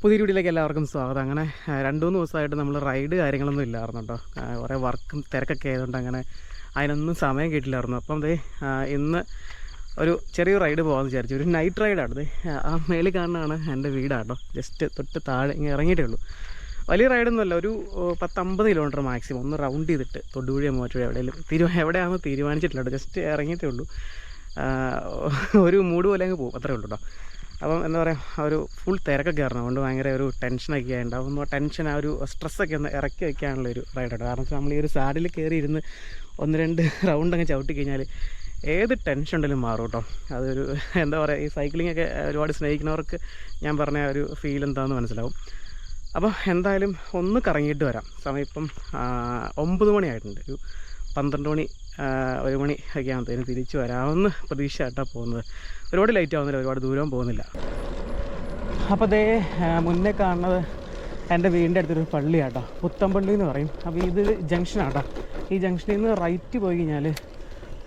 പുതിയ വീഡിയോയിലേക്ക് എല്ലാവർക്കും സ്വാഗതം. അങ്ങനെ രണ്ട് മൂന്ന് ദിവസമായിട്ട് നമ്മൾ റൈഡ് കാര്യങ്ങളൊന്നും ഇല്ലായിരുന്നു കേട്ടോ കുറേ വർക്കും തിരക്കൊക്കെ ആയതുകൊണ്ട് അങ്ങനെ അതിനൊന്നും സമയം കിട്ടില്ലായിരുന്നു. അപ്പം അതേ ഇന്ന് ഒരു ചെറിയ റൈഡ് പോകാമെന്ന് വിചാരിച്ചു. ഒരു നൈറ്റ് റൈഡാണ് ആ മേളിൽ കാണുന്നതാണ് എന്റെ വീടാട്ടോ ജസ്റ്റ് തൊട്ട് താഴെ ഇങ്ങനെ ഇറങ്ങിയിട്ടേ ഉള്ളൂ വലിയ റൈഡൊന്നുമല്ല ഒരു പത്തമ്പത് കിലോമീറ്റർ മാക്സിമം ഒന്ന് റൗണ്ട് ചെയ്തിട്ട് തൊടുപുഴ മൂവാറ്റുപുഴ എവിടെയെങ്കിലും തീരുമാ എവിടെയാണെന്ന് തീരുമാനിച്ചിട്ടില്ല ജസ്റ്റ് ഇറങ്ങിയിട്ടേ ഉള്ളൂ ഒരു മൂഡ് പോലെ അങ്ങ് പോകും. അത്രേ ഉള്ളൂ കേട്ടോ അപ്പം എന്താ പറയുക ഒരു ഫുൾ തിരക്കൊക്കെ ആയിരുന്നു അതുകൊണ്ട് ഭയങ്കര ഒരു ടെൻഷനൊക്കെ ആയിട്ടുണ്ടാവും ഒന്ന് ടെൻഷൻ ആ ഒരു സ്ട്രെസ്സൊക്കെ ഒന്ന് ഇറക്കി വയ്ക്കാനുള്ള ഒരു റൈഡാണ് കാരണം വെച്ചാൽ നമ്മൾ ഈ ഒരു സാഡിൽ കയറി ഇരുന്ന് ഒന്ന് രണ്ട് റൗണ്ട് അങ്ങ് ചവിട്ടി കഴിഞ്ഞാൽ ഏത് ടെൻഷൻ ഉണ്ടെങ്കിലും മാറും കേട്ടോ. അതൊരു എന്താ പറയുക ഈ സൈക്ലിംഗ് ഒക്കെ ഒരുപാട് സ്നേഹിക്കുന്നവർക്ക് ഞാൻ പറഞ്ഞ ഒരു ഫീൽ എന്താണെന്ന് മനസ്സിലാവും. അപ്പോൾ എന്തായാലും ഒന്ന് കറങ്ങിയിട്ട് വരാം. സമയം ഇപ്പം ഒമ്പത് മണിയായിട്ടുണ്ട് ഒരു പന്ത്രണ്ട് മണി ഒരു മണി ഒക്കെ ആകുമ്പോഴത്തേനും തിരിച്ച് വരാമെന്ന് പ്രതീക്ഷ ആയിട്ടാണ് പോകുന്നത്. ഒരുപാട് ലൈറ്റ് ആവുന്നില്ല ഒരുപാട് ദൂരവും പോകുന്നില്ല. അപ്പോൾ ദേ മുന്നേ കാണുന്നത് എന്റെ വീടിന്റെ അടുത്തൊരു പള്ളിയാട്ടോ. പുത്തമ്പള്ളി എന്ന് പറയും. അപ്പോൾ ഇത് ജംഗ്ഷനാട്ടോ ഈ ജംഗ്ഷനിൽ നിന്ന് റൈറ്റ് പോയി കഴിഞ്ഞാൽ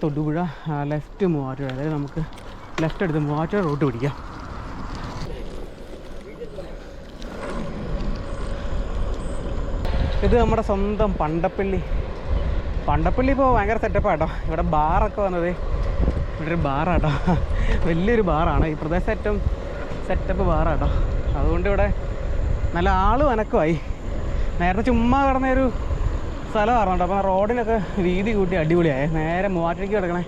തൊടുപുഴ ലെഫ്റ്റ് മൂവാറ്റുപുഴ. അതായത് നമുക്ക് ലെഫ്റ്റ് എടുത്ത് മൂവാറ്റുപുഴ റൂട്ട് പിടിക്കാം. ഇത് നമ്മുടെ സ്വന്തം പണ്ടപ്പള്ളി. പണ്ടപ്പള്ളി ഇപ്പോൾ ഭയങ്കര സെറ്റപ്പാട്ടോ ഇവിടെ ബാറൊക്കെ വന്നത് ഇവിടെ ഒരു ബാറാട്ടോ വലിയൊരു ബാറാണ് ഈ പ്രദേശം ഏറ്റവും സെറ്റപ്പ് ബാറാട്ടോ അതുകൊണ്ട് ഇവിടെ നല്ല ആൾ അനക്കമായി നേരത്തെ ചുമ്മാ കിടന്നൊരു സ്ഥലമായിരുന്നു കേട്ടോ അപ്പോൾ റോഡിനൊക്കെ വീതി കൂട്ടി അടിപൊളിയായി. നേരെ മൂവാറ്റിലേക്ക് കിടക്കണേ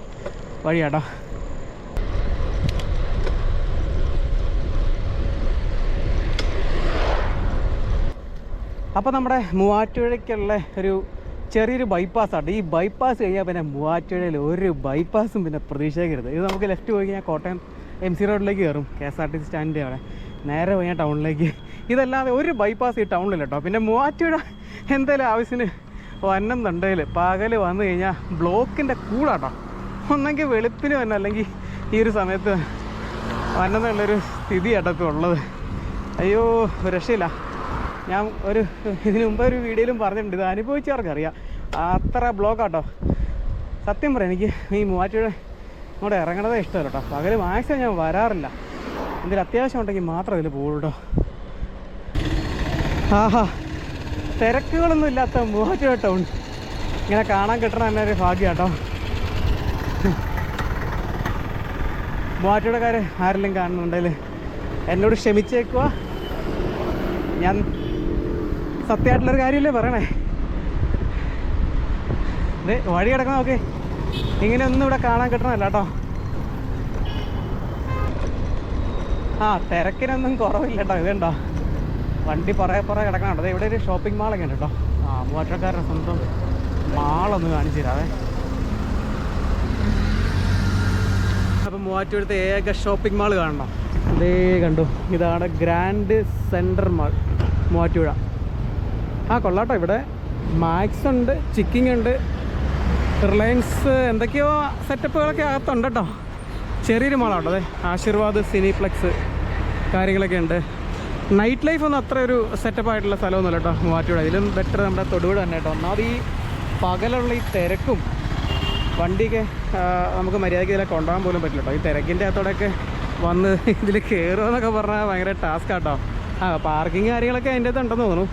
വഴിയാട്ടോ. അപ്പോൾ നമ്മുടെ മൂവാറ്റുപുഴയ്ക്കുള്ള ഒരു ചെറിയൊരു ബൈപ്പാസ് ആണ് ഈ ബൈപ്പാസ് കഴിഞ്ഞാൽ പിന്നെ മൂവാറ്റുപുഴയിൽ ഒരു ബൈപ്പാസും പിന്നെ പ്രതീക്ഷിക്കരുത് ഇത് നമുക്ക് ലെഫ്റ്റ് പോയി കഴിഞ്ഞാൽ കോട്ടയം എം സി റോഡിലേക്ക് കയറും K S R T C സ്റ്റാൻഡിന്റെ അവിടെ. നേരെ പോയി ടൗണിലേക്ക് ഇതല്ലാതെ ഒരു ബൈപ്പാസ് ഈ ടൗണിൽ കേട്ടോ പിന്നെ മൂവാറ്റുപുഴ എന്തായാലും ആവശ്യത്തിന് വന്നെന്നുണ്ടെങ്കിൽ പകൽ വന്നു കഴിഞ്ഞാൽ ബ്ലോക്കിന്റെ കൂടാട്ടോ. ഒന്നെങ്കിൽ വെളുപ്പിന് വന്നെ അല്ലെങ്കിൽ ഈ ഒരു സമയത്ത് വന്നെന്നുള്ളൊരു സ്ഥിതി കേട്ടോ ഇപ്പോൾ ഉള്ളത്. അയ്യോ രക്ഷയില്ല. ഞാൻ ഒരു ഇതിനു മുമ്പ് ഒരു വീഡിയോയിലും പറഞ്ഞിട്ടുണ്ട്. ഇത് അനുഭവിച്ചവർക്കറിയാം. അത്ര ബ്ലോക്കാട്ടോ. സത്യം പറയാം എനിക്ക് ഈ മൂവാറ്റുപുഴ ഇങ്ങോട്ട് ഇറങ്ങണതേ ഇഷ്ടമല്ല കേട്ടോ. പകൽ മാക്സിമം ഞാൻ വരാറില്ല. എന്തെങ്കിലും അത്യാവശ്യം ഉണ്ടെങ്കിൽ മാത്രം ഇതിൽ പോകുള്ളൂ കേട്ടോ. ആഹാ തിരക്കുകളൊന്നും ഇല്ലാത്ത മൂവാറ്റുപുഴ ടൗൺ. ഇങ്ങനെ കാണാൻ കിട്ടണ തന്നെ ഒരു ഭാഗ്യം കേട്ടോ. മൂവാറ്റുപുഴക്കാർ ആരെല്ലാം കാണുന്നുണ്ടെങ്കിൽ എന്നോട് ക്ഷമിച്ചേക്കുക ഞാൻ സത്യമായിട്ടുള്ളൊരു കാര്യമല്ലേ പറയണേ? ഇത് വഴി കിടക്കണം ഓക്കെ ഇങ്ങനെ ഒന്നും ഇവിടെ കാണാൻ കിട്ടണമല്ല കേട്ടോ. ആ തിരക്കിനൊന്നും കുറവില്ല കേട്ടോ ഇതുണ്ടോ വണ്ടി പുറകെ പുറകെ കിടക്കണം കേട്ടോ ഇവിടെ ഒരു ഷോപ്പിംഗ് മാളൊക്കെ ഉണ്ട് കേട്ടോ. ആ മൂവാറ്റക്കാരുടെ സ്വന്തം മാളൊന്ന് കാണിച്ചു തരാവേ. അപ്പം മൂവാറ്റുപുഴത്തെ ഏക ഷോപ്പിംഗ് മാൾ കാണണം? അതേ കണ്ടു ഇതാണ് ഗ്രാൻഡ് സെന്റർ മാൾ മൂവാറ്റുപുഴ. ആ കൊള്ളാട്ടോ ഇവിടെ മാക്സ് ഉണ്ട് ചിക്കിങ് ഉണ്ട് റിലയൻസ് എന്തൊക്കെയോ സെറ്റപ്പുകളൊക്കെ അകത്തുണ്ട് കേട്ടോ. ചെറിയൊരു മാളാട്ടോ അതെ. ആശീർവാദ് സിനിപ്ലെക്സ് കാര്യങ്ങളൊക്കെ ഉണ്ട്. നൈറ്റ് ലൈഫ് ഒന്നും അത്ര ഒരു സെറ്റപ്പ് ആയിട്ടുള്ള സ്ഥലമൊന്നുമല്ല കേട്ടോ മൂവാറ്റുപുഴ. ഇതിലും ബെറ്റർ നമ്മുടെ തൊടുപുഴ തന്നെ കേട്ടോ. ഒന്നാമത് ഈ പകലുള്ള ഈ തിരക്കും വണ്ടിയൊക്കെ നമുക്ക് മര്യാദയ്ക്ക് ഇതിലെ കൊണ്ടുപോകാൻ പോലും പറ്റില്ല കേട്ടോ. ഈ തിരക്കിന്റെ അകത്തോടെയൊക്കെ വന്ന് ഇതിൽ കയറുക എന്നൊക്കെ പറഞ്ഞാൽ ഭയങ്കര ടാസ്ക്കാട്ടോ ആ പാർക്കിങ് കാര്യങ്ങളൊക്കെ അതിന്റെ അകത്ത് ഉണ്ടെന്ന് തോന്നുന്നു.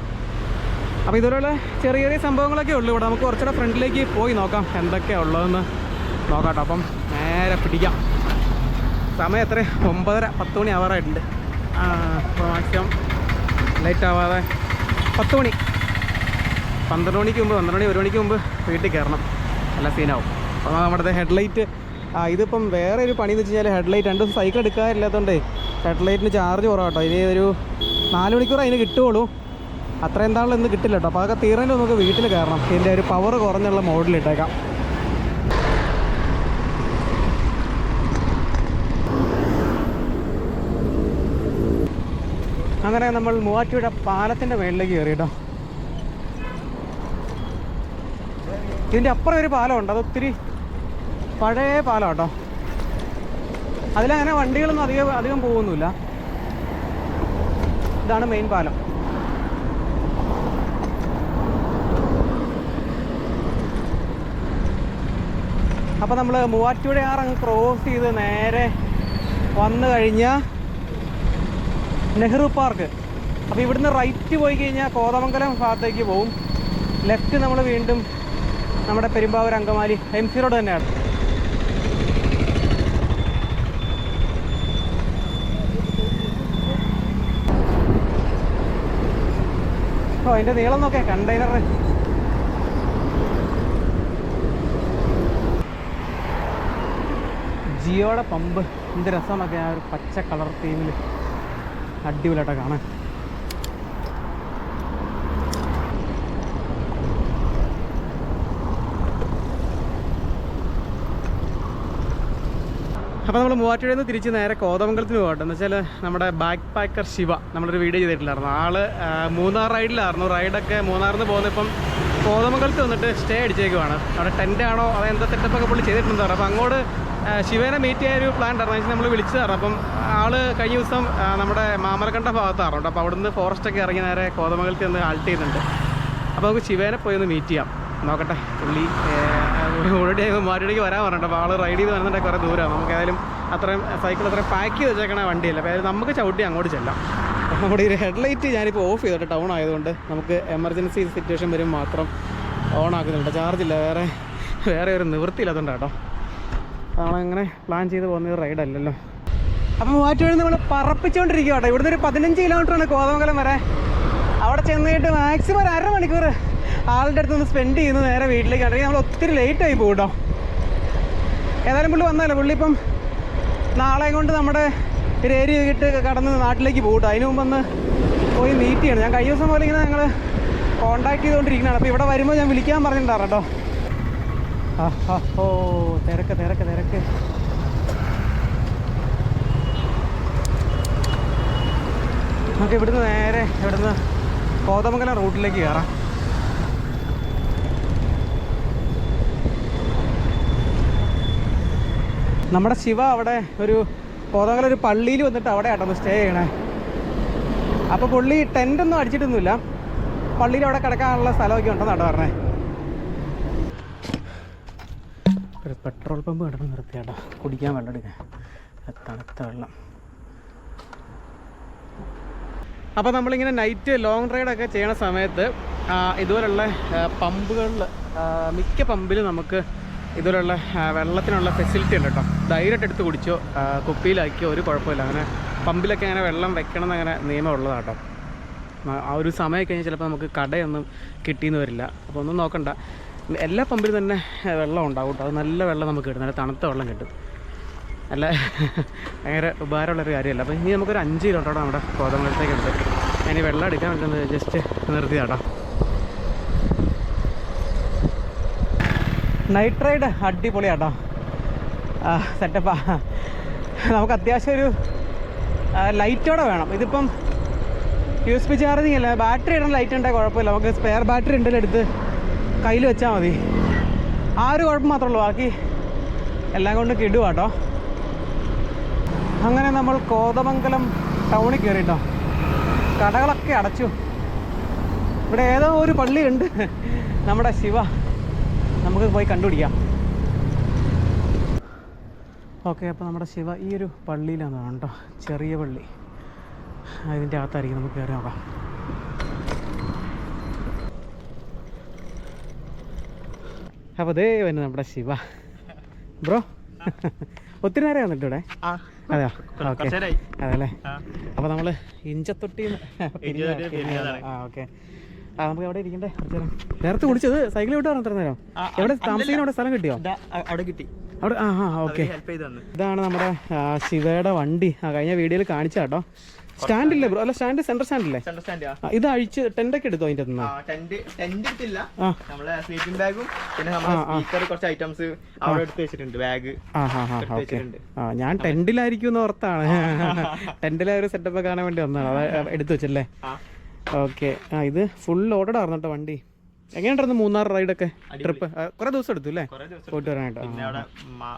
അപ്പോൾ ഇതുപോലുള്ള ചെറിയ ചെറിയ സംഭവങ്ങളൊക്കെ ഉള്ളൂ ഇവിടെ. നമുക്ക് കുറച്ചുകൂടെ ഫ്രണ്ടിലേക്ക് പോയി നോക്കാം എന്തൊക്കെയാണ് ഉള്ളതെന്ന് നോക്കാം അപ്പം നേരെ പിടിക്കാം. സമയം എത്ര? ഒമ്പതര പത്ത് മണി ആവാറായിട്ടുണ്ട്. അപ്പോൾ മാക്സിമം ലേറ്റ് ആവാതെ പത്ത് മണി. പന്ത്രണ്ട് മണിക്ക് മുമ്പ് പന്ത്രണ്ട് മണി ഒരു മണിക്ക് മുമ്പ് വീട്ടിൽ കയറണം. നല്ല സീനാവും അപ്പോൾ നമ്മുടെ ഹെഡ്ലൈറ്റ്. ആ ഇതിപ്പം വേറെ ഒരു പണി എന്ന് വെച്ച് കഴിഞ്ഞാൽ ഹെഡ്ലൈറ്റ് രണ്ട് ദിവസം സൈക്കിൾ എടുക്കാറില്ലാത്തതുകൊണ്ടേ ഹെഡ്ലൈറ്റിന് ചാർജ് കുറവാട്ടോ ഇനി ഒരു നാല് മണിക്കൂർ അതിന് കിട്ടുകയുള്ളൂ അത്രയും താളിൽ ഇന്ന് കിട്ടില്ല കേട്ടോ. അപ്പോൾ അതൊക്കെ തീരാനും നമുക്ക് വീട്ടിൽ കയറണം. ഇതിന്റെ ഒരു പവർ കുറഞ്ഞുള്ള മോഡൽ ഇട്ടേക്കാം. അങ്ങനെ നമ്മൾ മൂവാറ്റുപുഴ പാലത്തിന്റെ മേളിലേക്ക് കയറി കേട്ടോ. ഇതിന്റെ അപ്പുറം ഒരു പാലമുണ്ട്. അത് ഒത്തിരി പഴയ പാലം കേട്ടോ. അതിലങ്ങനെ വണ്ടികളൊന്നും അധികം അധികം പോകുന്നില്ല ഇതാണ് മെയിൻ പാലം. അപ്പോൾ നമ്മൾ മൂവാറ്റുപുഴ ആറങ്ങ് ക്രോസ് ചെയ്ത് നേരെ വന്നു കഴിഞ്ഞാൽ നെഹ്റു പാർക്ക് അപ്പോൾ ഇവിടുന്ന് റൈറ്റ് പോയി കഴിഞ്ഞാൽ കോതമംഗലം ഭാഗത്തേക്ക് പോവും. ലെഫ്റ്റ് നമ്മൾ വീണ്ടും നമ്മുടെ Perumbavoor Angamaly M C road തന്നെയാണ്. ഓ അതിന്റെ നീളം നോക്കേ കണ്ടെയ്നർ ജിയോയുടെ പമ്പ്. എന്ത് രസമൊക്കെ ആ ഒരു പച്ച കളർ തീമിൽ അടിപൊളിയായിട്ട് കാണാൻ. അപ്പോൾ നമ്മൾ മൂവാറ്റുപുഴയിൽ നിന്ന് തിരിച്ച് നേരെ കോതമംഗലത്തിന് പോകട്ടെ. എന്ന് വെച്ചാൽ നമ്മുടെ ബാക്ക് പാക്കർ ശിവ നമ്മളൊരു വീഡിയോ ചെയ്തിട്ടില്ലായിരുന്നു ആൾ മൂന്നാർ റൈഡിലായിരുന്നു. റൈഡൊക്കെ മൂന്നാറിൽ നിന്ന് പോകുന്നപ്പം കോതമംഗലത്ത് വന്നിട്ട് സ്റ്റേ അടിച്ചേക്കുവാണ്. അവിടെ ടെന്റ് ആണോ അത് എന്താ സെറ്റപ്പൊക്കെ പുള്ളി ചെയ്തിട്ടുണ്ടെന്ന് പറഞ്ഞു അപ്പോൾ അങ്ങോട്ട് ശിവനെ മീറ്റ് ചെയ്യാൻ ഒരു പ്ലാൻ ഉണ്ടായിരുന്നു. നമ്മൾ വിളിച്ചതാണ്. അപ്പം ആൾ കഴിഞ്ഞ ദിവസം നമ്മുടെ മാമലക്കണ്ട ഭാഗത്താറുണ്ട് അപ്പോൾ അവിടുന്ന് ഫോറസ്റ്റൊക്കെ ഇറങ്ങി നേരെ കോതമംഗലത്ത് നിന്ന് ആൾട്ട് ചെയ്യുന്നുണ്ട്. അപ്പോൾ നമുക്ക് ശിവേനെ പോയി ഒന്ന് മീറ്റ് ചെയ്യാം. നോക്കട്ടെ പുള്ളി ഓൾറെഡി മാറ്റിടേക്ക് വരാൻ പറഞ്ഞിട്ട് അപ്പോൾ ആൾ റൈഡ് ചെയ്ത് വരുന്നുണ്ടെങ്കിൽ കുറേ ദൂരമാണ് നമുക്ക് ഏതായാലും അത്രയും സൈക്കിൾ അത്രയും പാക്ക് ചെയ്ത് വെച്ചേക്കണ വണ്ടിയല്ല. അപ്പോൾ ഏതായാലും നമുക്ക് ചവിട്ടി അങ്ങോട്ട് ചെല്ലാം. നമ്മുടെ ഈ ഹെഡ്ലൈറ്റ് ഞാനിപ്പോൾ ഓഫ് ചെയ്തിട്ട് ടൗൺ ആയതുകൊണ്ട് നമുക്ക് എമർജൻസി സിറ്റുവേഷൻ വരും മാത്രം ഓൺ ആക്കുന്നുണ്ട്. ചാർജ് ഇല്ല. വേറെ വേറെ ഒരു നിവൃത്തിയില്ലാത്തതുകൊണ്ട് കേട്ടോ നമ്മളങ്ങനെ പ്ലാൻ ചെയ്ത് പോകുന്ന ഒരു റൈഡ് അല്ലല്ലോ. അപ്പം മൂവാറ്റുപുഴ നമ്മൾ പറപ്പിച്ചുകൊണ്ടിരിക്കുക കേട്ടോ ഇവിടുന്ന് ഒരു പതിനഞ്ച് കിലോമീറ്ററാണ് കോതമംഗലം വരെ. അവിടെ ചെന്ന് കഴിഞ്ഞിട്ട് മാക്സിമം ഒരു അരമണിക്കൂർ ആളുടെ അടുത്ത് നിന്ന് സ്പെൻഡ് ചെയ്യുന്നു നേരെ വീട്ടിലേക്ക്. അല്ലെങ്കിൽ നമ്മൾ ഒത്തിരി ലേറ്റ് ആയി പോകും കേട്ടോ ഏതായാലും പുള്ളി വന്നല്ലോ പുള്ളി ഇപ്പം നാളെ കൊണ്ട് നമ്മുടെ ഒരു ഏരിയ ഇട്ട് കടന്ന് നാട്ടിലേക്ക് പോകും കേട്ടോ അതിന് മുമ്പ് ഒന്ന് പോയി മീറ്റ് ചെയ്യണം. ഞാൻ കഴിഞ്ഞ ദിവസം പോലെ ഇങ്ങനെ ഞങ്ങൾ കോൺടാക്ട് ചെയ്തുകൊണ്ടിരിക്കുന്നതാണ് അപ്പോൾ ഇവിടെ വരുമ്പോൾ ഞാൻ വിളിക്കാൻ പറഞ്ഞിട്ടുണ്ടായിരുന്നു കേട്ടോ. തിരക്ക് തിരക്ക് തിരക്ക്. നമുക്ക് ഇവിടുന്ന് നേരെ ഇവിടുന്ന് കോതമംഗലം റൂട്ടിലേക്ക് കയറാം. നമ്മുടെ ശിവ അവിടെ ഒരു കോതമംഗലം ഒരു പള്ളിയിൽ വന്നിട്ട് അവിടെ ആട്ടോ സ്റ്റേ ചെയ്യണേ. അപ്പോൾ പുള്ളി ടെന്റൊന്നും അടിച്ചിട്ടൊന്നുമില്ല. പള്ളിയിൽ അവിടെ കിടക്കാനുള്ള സ്ഥലമൊക്കെ ഉണ്ടെന്നാണ് പറഞ്ഞേ. ഒരു പെട്രോൾ പമ്പ് കിടന്ന് നിർത്തിയാട്ടോ കുടിക്കാൻ വെള്ളം എടുക്കാൻ തണുത്ത വെള്ളം. അപ്പോൾ നമ്മളിങ്ങനെ നൈറ്റ് ലോങ് റൈഡൊക്കെ ചെയ്യണ സമയത്ത് ഇതുപോലുള്ള പമ്പുകളിൽ മിക്ക പമ്പിലും നമുക്ക് ഇതുപോലുള്ള വെള്ളത്തിനുള്ള ഫെസിലിറ്റി ഉണ്ട് കേട്ടോ. ധൈര്യമായിട്ട് എടുത്ത് കുടിച്ചോ കുപ്പിയിലാക്കിയോ ഒരു കുഴപ്പമില്ല. അങ്ങനെ പമ്പിലൊക്കെ അങ്ങനെ വെള്ളം വെക്കണം എന്നങ്ങനെ നിയമം ഉള്ളതാണ് കേട്ടോ. ആ ഒരു സമയം കഴിഞ്ഞാൽ ചിലപ്പോൾ നമുക്ക് കടയൊന്നും കിട്ടിയെന്ന് വരില്ല. അപ്പോൾ ഒന്നും നോക്കണ്ട. എല്ലാ പമ്പിലും തന്നെ വെള്ളം ഉണ്ടാവും കേട്ടോ. അത് നല്ല വെള്ളം നമുക്ക് കിട്ടും. നല്ല തണുത്ത വെള്ളം കിട്ടും. നല്ല ഭയങ്കര ഉപകാരമുള്ളൊരു കാര്യമല്ല. അപ്പോൾ ഇനി നമുക്കൊരു അഞ്ച് കിലോമീറ്റർ നമ്മുടെ കോതമംഗലത്തേക്കുണ്ട് അതിന് വെള്ളം എടുക്കാൻ വേണ്ടി ജസ്റ്റ് നിർത്തിയാട്ടോ നൈറ്റ് റൈഡ് അടിപൊളിയാട്ടോ. സെറ്റപ്പാ നമുക്ക് അത്യാവശ്യം ഒരു ലൈറ്റോടെ വേണം. ഇതിപ്പം യു എസ് പി ചാർജിങ് അല്ല. ബാറ്ററി ഇടുന്ന ലൈറ്റ് ഉണ്ടെങ്കിൽ കുഴപ്പമില്ല. നമുക്ക് സ്പെയർ ബാറ്ററി ഉണ്ടെങ്കിൽ എടുത്ത് കയ്യിൽ വെച്ചാൽ മതി. ആ ഒരു കുഴപ്പം മാത്രമേ ഉള്ളൂ ബാക്കി എല്ലാം കൊണ്ട് കിടുവാട്ടോ അങ്ങനെ നമ്മൾ കോതമംഗലം ടൗണിൽ കയറി കേട്ടോ കടകളൊക്കെ അടച്ചു. ഇവിടെ ഏതോ ഒരു പള്ളിയുണ്ട്. നമ്മുടെ ശിവ. നമുക്ക് പോയി കണ്ടുപിടിക്കാം. ഓക്കെ അപ്പോൾ നമ്മുടെ ശിവ ഈ ഒരു പള്ളിയിലാണ് കേട്ടോ ചെറിയ പള്ളി. അതിന്റെ അകത്തായിരിക്കും നമുക്ക് കയറി നോക്കാം. അപ്പോൾ അതേ വന്നു നമ്മുടെ ശിവ. ബ്രോ ഒത്തിരി നേരം വന്നിട്ട് ഇവിടെ അതെയോ? ഓക്കെ. അതല്ലേ അപ്പോൾ നമ്മൾ ഇഞ്ചത്തൊട്ടി ആ ഓക്കെ. ആ നമുക്ക് എവിടെ ഇരിക്കണ്ടേ? നേരത്തെ കുടിച്ചത് സൈക്കിൾ വിട്ട് പറഞ്ഞ നേരം. എവിടെ? താമസിക്കാൻ അവിടെ സ്ഥലം കിട്ടിയോ? അവിടെ കിട്ടി. അവിടെ ആ ആ ഓക്കെ. ഇതാണ് നമ്മുടെ ശിവയുടെ വണ്ടി. ആ കഴിഞ്ഞ വീഡിയോയിൽ കാണിച്ച കേട്ടോ സ്റ്റാൻഡ് ഇല്ലേ ബ്രോ? അല്ല സ്റ്റാൻഡ് സെന്റർ സ്റ്റാൻഡ് ഇല്ലേ അണ്ടർസ്റ്റാൻഡ് ആ, ഇത് അഴിച്ച് എടുത്തോ ടെന്റ് ടെന്റ് എടുത്തില്ല. അതിന്റെ നമ്മളെ സ്ലീപ്പിംഗ് ബാഗും പിന്നെ നമ്മളെ സ്പീക്കർ കുറച്ച് ഐറ്റംസ് അവിടെ എടുത്ത് വെച്ചിട്ടുണ്ട് ബാഗ് ആ എടുത്ത് ഞാൻ ടെന്റിലായിരിക്കും എന്ന് ഓർത്താണ്. ടെന്റിലെ ഒരു സെറ്റപ്പ് കാണാൻ വേണ്ടി വന്നതാണ്. അത് എടുത്തു വെച്ചല്ലേ? ഓക്കെ. ആ ഇത് ഫുൾ ലോഡഡ് ആയിരുന്നു കേട്ടോ വണ്ടി. എങ്ങനെയുണ്ടായിരുന്നു മൂന്നാർ റൈഡൊക്കെ ഒക്കെ ട്രിപ്പ്? കുറെ ദിവസം എടുത്തു അല്ലേ?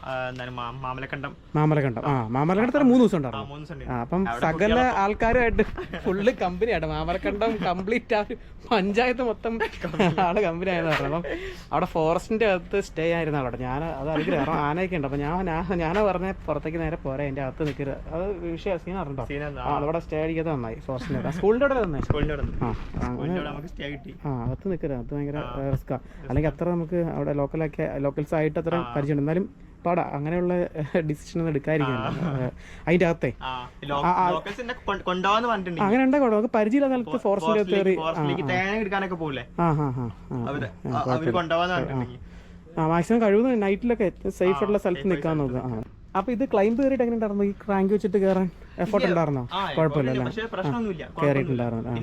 ആ, എന്താണ് മാമലക്കണ്ടം. ആ മാമലക്കണ്ടത്തിന് മൂന്ന് ദിവസം ഉണ്ടായിരുന്നു. ആ, അപ്പം സകല ആൾക്കാരുമായിട്ട് ഫുള്ള് കമ്പനിയാണ് മാമലക്കണ്ടം കംപ്ലീറ്റ് ആ പഞ്ചായത്ത് മൊത്തം ആൾ കമ്പനി ആയതാണ് അപ്പം അവിടെ ഫോറസ്റ്റിന്റെ അകത്ത് സ്റ്റേ ആയിരുന്നു അവിടെ ഞാൻ അത് അറിയില്ല കാരണം ആനയൊക്കെ ഉണ്ട്. അപ്പം ഞാൻ ഞാൻ- ഞാനാ പറഞ്ഞ പുറത്തേക്ക് നേരെ പോരാ എന്റെ അകത്ത് നിൽക്കരുത് അത് വിഷയ സീൻ അറിഞ്ഞോ. ആ അവിടെ സ്റ്റേ അടിക്കാതെ നന്നായി. ഫോറസ്റ്റിന്റെ സ്കൂളിന്റെ അവിടെ ആ, സ്കൂളിന്റെ അവിടെ ആ അകത്ത് നിൽക്കരുത് അത് ഭയങ്കര റിസ്ക്കാണ് അല്ലെങ്കിൽ അത്ര നമുക്ക് അവിടെ ലോക്കലൊക്കെ ലോക്കൽസ് ആയിട്ട് അത്ര പരിചയമുണ്ട്. എന്നാലും പാടാ അങ്ങനെയുള്ള ഡിസിഷൻ ഒന്നും എടുക്കാതിരിക്കും അതിന്റെ അകത്തെ. അങ്ങനെ ഉണ്ടാകും നമുക്ക് പരിചയമില്ലാത്ത സ്ഥലത്ത് ഫോറസ്റ്റിന്റെ കയറി. ആ മാക്സിമം കഴിവുന്ന നൈറ്റിലൊക്കെ സേഫ് ആയിട്ടുള്ള സ്ഥലത്ത് നിൽക്കാൻ നോക്കുക ആ. അപ്പൊ ഇത് ക്ലൈംബ് കയറിയിട്ട് എങ്ങനെ ഉണ്ടായിരുന്നു ഈ ക്രാങ്ക് വെച്ചിട്ട് കയറാൻ എഫോർട്ട് ഉണ്ടായിരുന്നോ? കുഴപ്പമില്ല കയറിയിട്ടുണ്ടായിരുന്നു ആ.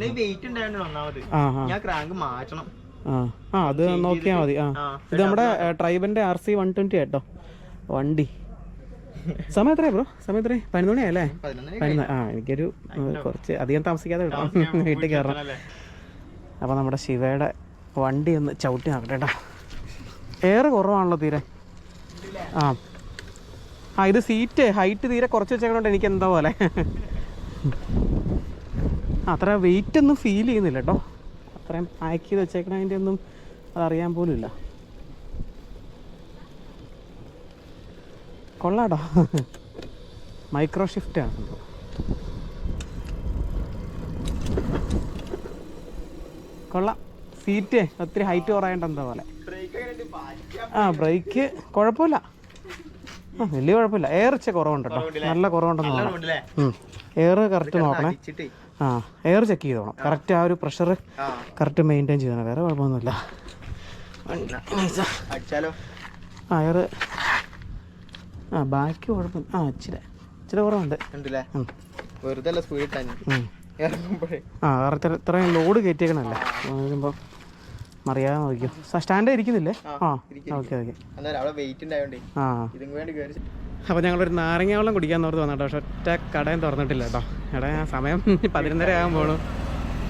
ആ ആ. ആ അത് നോക്കിയാ മതി. ആ. ഇത് നമ്മുടെ ട്രൈബന്റെ ആർ സി വൺ ട്വന്റി കേട്ടോ വണ്ടി. സമയം എത്രയാ ബ്രോ? സമയം എത്രയാ പതിനൊന്ന് മണിയല്ലേ പതിനൊന്ന് ആ എനിക്കൊരു കുറച്ച് അധികം താമസിക്കാതെ വിടാം. വീട്ടിൽ കയറണം? അപ്പോൾ നമ്മുടെ ശിവയുടെ വണ്ടി ഒന്ന് ചവിട്ടി നോക്കട്ടെ എയർ ഏറെ കുറവാണല്ലോ തീരെ. ആ. ആ ഇത് സീറ്റ് ഹൈറ്റ് തീരെ കുറച്ച് വെച്ചേക്കണോണ്ട് എനിക്ക് എന്താ പോലെ അത്ര വെയിറ്റ് ഒന്നും ഫീൽ ചെയ്യുന്നില്ല കേട്ടോ. അത്രയും പാക്ക് ചെയ്ത് വെച്ചേക്കണതിന്റെ ഒന്നും അതറിയാൻ പോലും ഇല്ല. കൊള്ളാട്ടോ. മൈക്രോ ഷിഫ്റ്റ് ആണ്. സംഭവം. കൊള്ളാം. സീറ്റ് ഒത്തിരി ഹൈറ്റ് കുറയേണ്ട എന്താ പോലെ? ആ ബ്രേക്ക് കുഴപ്പമില്ല. ആ വലിയ കുഴപ്പമില്ല. എയർ ഇച്ച കുറവുണ്ട് കേട്ടോ. നല്ല കുറവുണ്ടെന്ന് എയർ കറക്റ്റ് നോക്കണേ. ആ എയർ ചെക്ക് ചെയ്തോണം. കറക്റ്റ് ആ ഒരു പ്രഷർ കറക്റ്റ് മെയിന്റെയിൻ ചെയ്തോണം. വേറെ കുഴപ്പമൊന്നുമില്ല. ആ. എയർ ആ ബാക്കി കുഴപ്പം ആ ഇച്ചിരി ഇച്ചിരി കുറവുണ്ട്. വെറുതെ സ്പീഡ് ആ കറക്റ്റ് ഇത്രയും ലോഡ് കയറ്റിയേക്കണല്ലേ വരുമ്പോൾ മറിയാതെ നോക്കിയോ സ്റ്റാൻഡ് ഇരിക്കുന്നില്ലേ? ആ ഓക്കെ ഓക്കെ ആ. അപ്പോൾ ഞങ്ങളൊരു നാരങ്ങ വെള്ളം കുടിക്കാൻ ഓർത്ത് വന്നിട്ടോ പക്ഷെ ഒറ്റ കടയും തുറന്നിട്ടില്ല കേട്ടോ. എടാ സമയം പതിനൊന്നര ആകുമ്പോൾ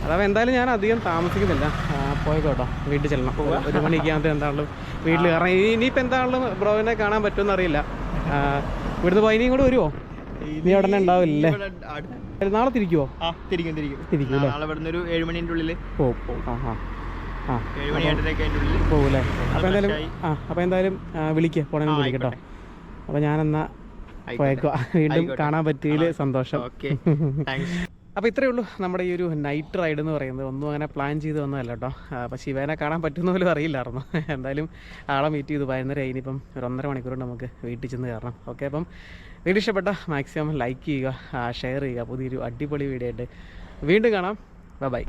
അഥവാ എന്തായാലും ഞാൻ അധികം താമസിക്കുന്നില്ല. പോയിക്കോട്ടോ പോയിക്കോ കേട്ടോ. വീട്ടിൽ ചെല്ലണം. ഒരു മണിക്കാകുമ്പോൾ എന്താണെങ്കിലും വീട്ടിൽ കാരണം ഇനി ഇനിയിപ്പോൾ എന്താണെങ്കിലും ബ്രോവിനെ കാണാൻ പറ്റുമെന്ന് അറിയില്ല. ഇവിടുന്ന് പോയി ഇനിയും കൂടെ വരുമോ ഇനി ഉടനെ ഉണ്ടാവില്ലേ നാളെ തിരിക്കുമോ ആ തിരിക്കും തിരിക്കും. തിരിക്കും അല്ലേ? നാളെ ഇവിടുന്ന് ഒരു ഏഴ് മണിന്റെ ഉള്ളിൽ പോകും ആ ആ ഏഴരയൊക്കെ അതിന്റെ അപ്പോൾ എന്തായാലും ആ അപ്പോൾ എന്തായാലും വിളിക്കുക പോണെങ്കിൽ വിളിക്കട്ടോ അപ്പോൾ ഞാനെന്നാ പോയേക്കുക വീണ്ടും കാണാൻ പറ്റിയതിൽ സന്തോഷം. അപ്പൊ അപ്പോൾ ഇത്രയേ ഉള്ളൂ നമ്മുടെ ഈ ഒരു നൈറ്റ് റൈഡ് എന്ന് പറയുന്നത്. ഒന്നും അങ്ങനെ പ്ലാൻ ചെയ്ത് വന്നതല്ല കേട്ടോ. അപ്പോൾ ശിവേനെ കാണാൻ പറ്റുന്ന പോലും അറിയില്ലായിരുന്നു. എന്തായാലും ആളെ മീറ്റ് ചെയ്തു. പതിനൊന്നര ഇനിയിപ്പം ഒരു ഒന്നര മണിക്കൂർ നമുക്ക് വീട്ടിൽ ചെന്ന് കയറണം. ഓക്കെ അപ്പം വീഡിയോ ഇഷ്ടപ്പെട്ട മാക്സിമം ലൈക്ക് ചെയ്യുക ഷെയർ ചെയ്യുക. പുതിയൊരു അടിപൊളി വീഡിയോ ആയിട്ട് വീണ്ടും കാണാം. ബൈ